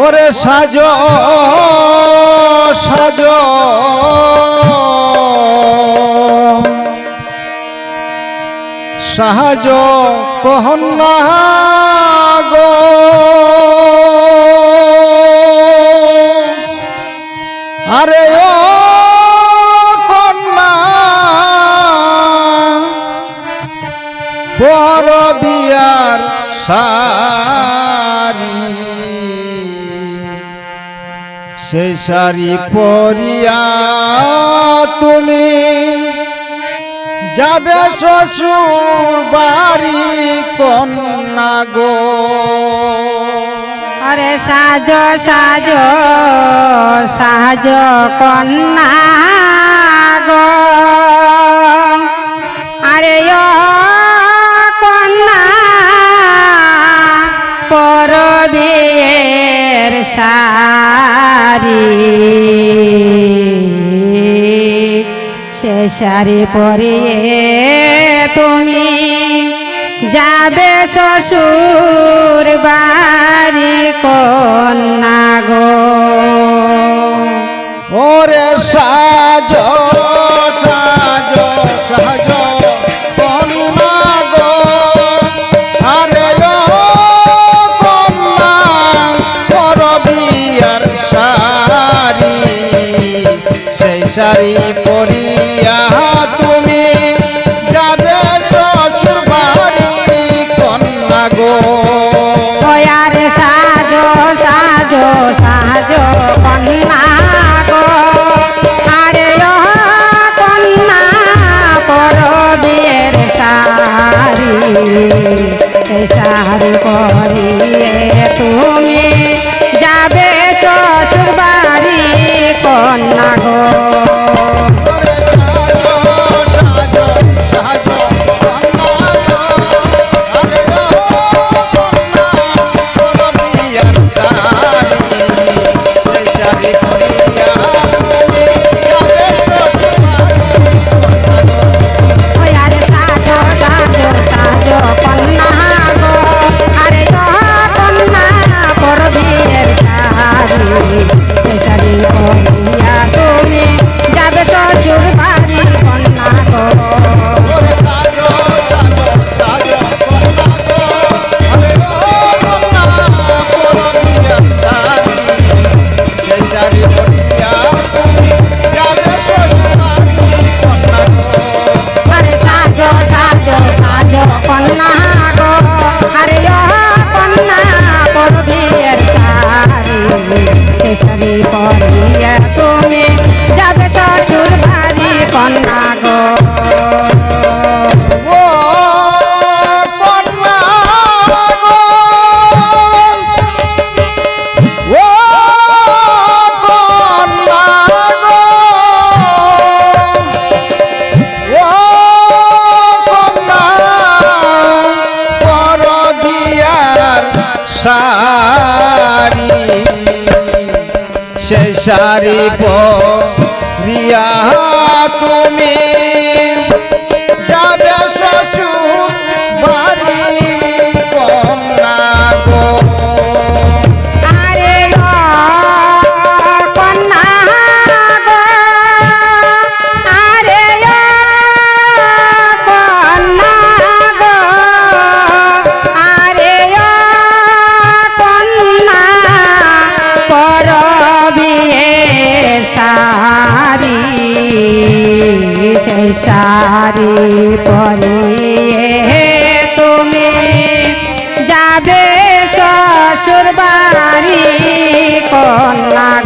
ওরে সাজ সাজ। সাহায্য কহন গো। আরে ও করবিয়ার সারি সে সারি পরিয়া তুমি যাবে শ্বশুর বাড়ি কন্যা গো। আরে সাজ সাজ সাজ কন্যা গো। আরে ইয়া শেষারি। শেষারি পরিয়ে তুমি যাবে শ্বশুর বাড়ি কন্যা গো। ওরে সাজ সারি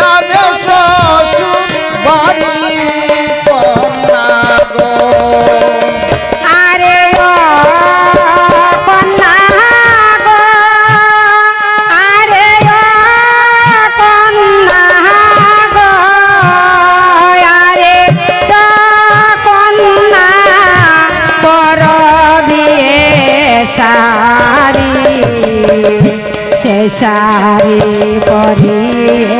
যাবে শ্বশুর বাড়ি কন্যা গো। আরে ও কন্যা গো। আরে ও কন্যা গো। আরে ও কন্যা পর বিয়ে সারি, সে সারি করিয়ে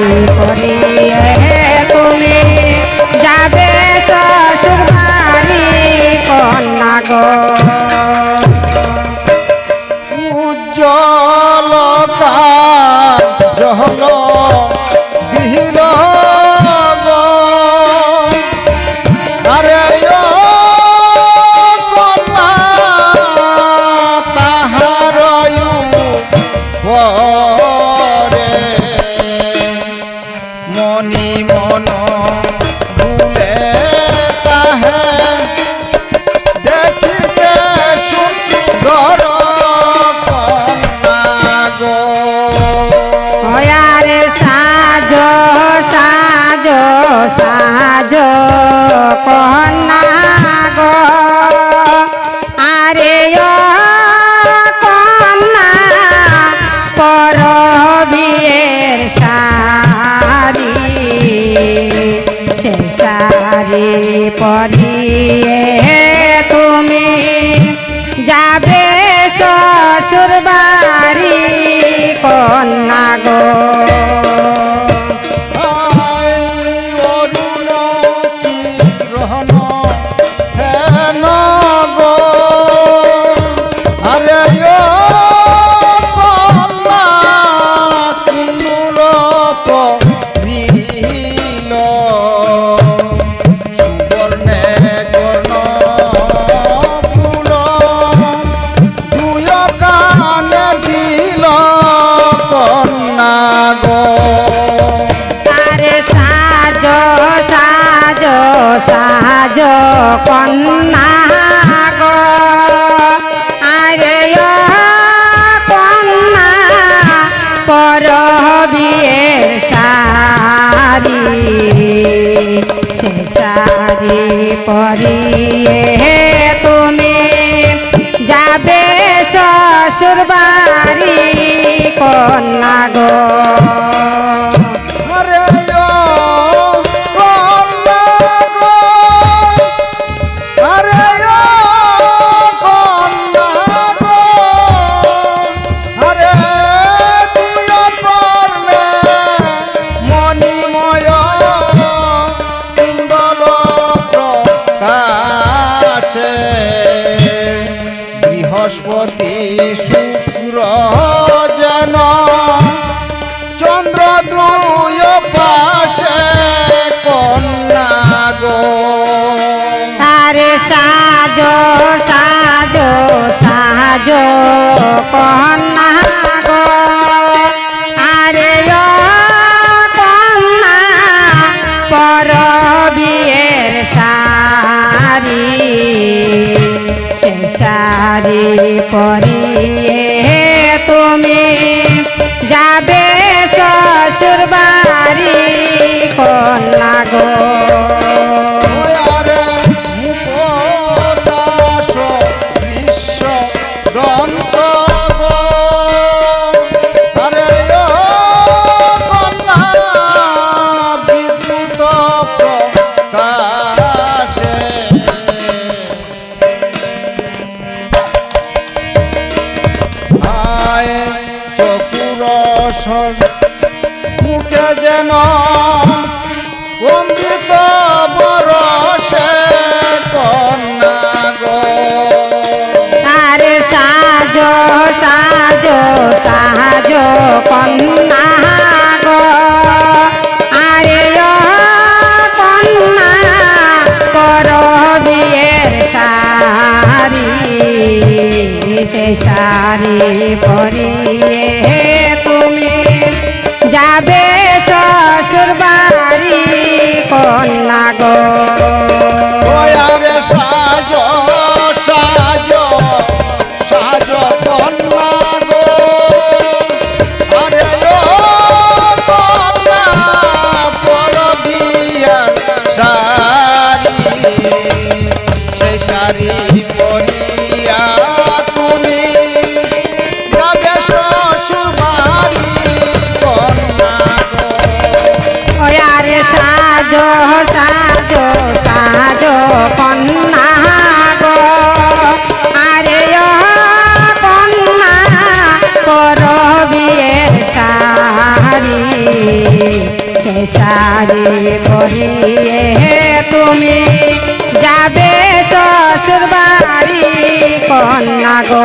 কি করে তুমি যাবে শ্বশুর বাড়ি কন্যা গো। উজ্জ্বলতা জহল পড়িয়ে সাজো সাজো সাজো কন্যা গো। আরে কন্যা পর বিয়ের সারি সে সারি পরে পরিয়ে তুমি যাবে শ্বশুর বাড়ি কন্যা গো।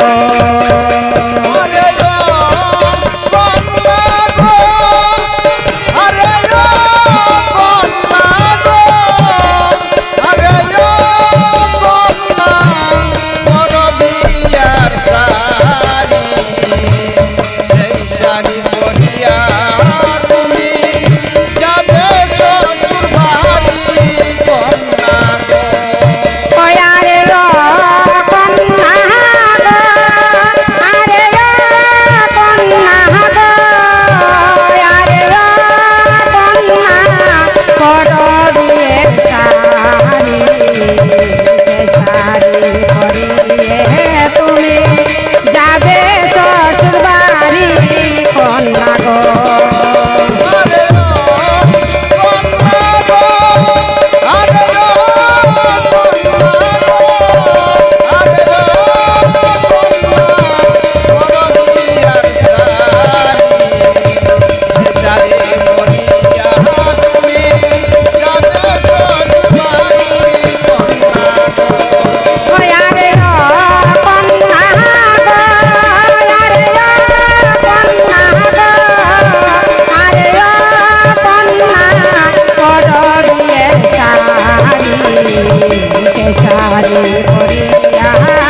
পরিয়া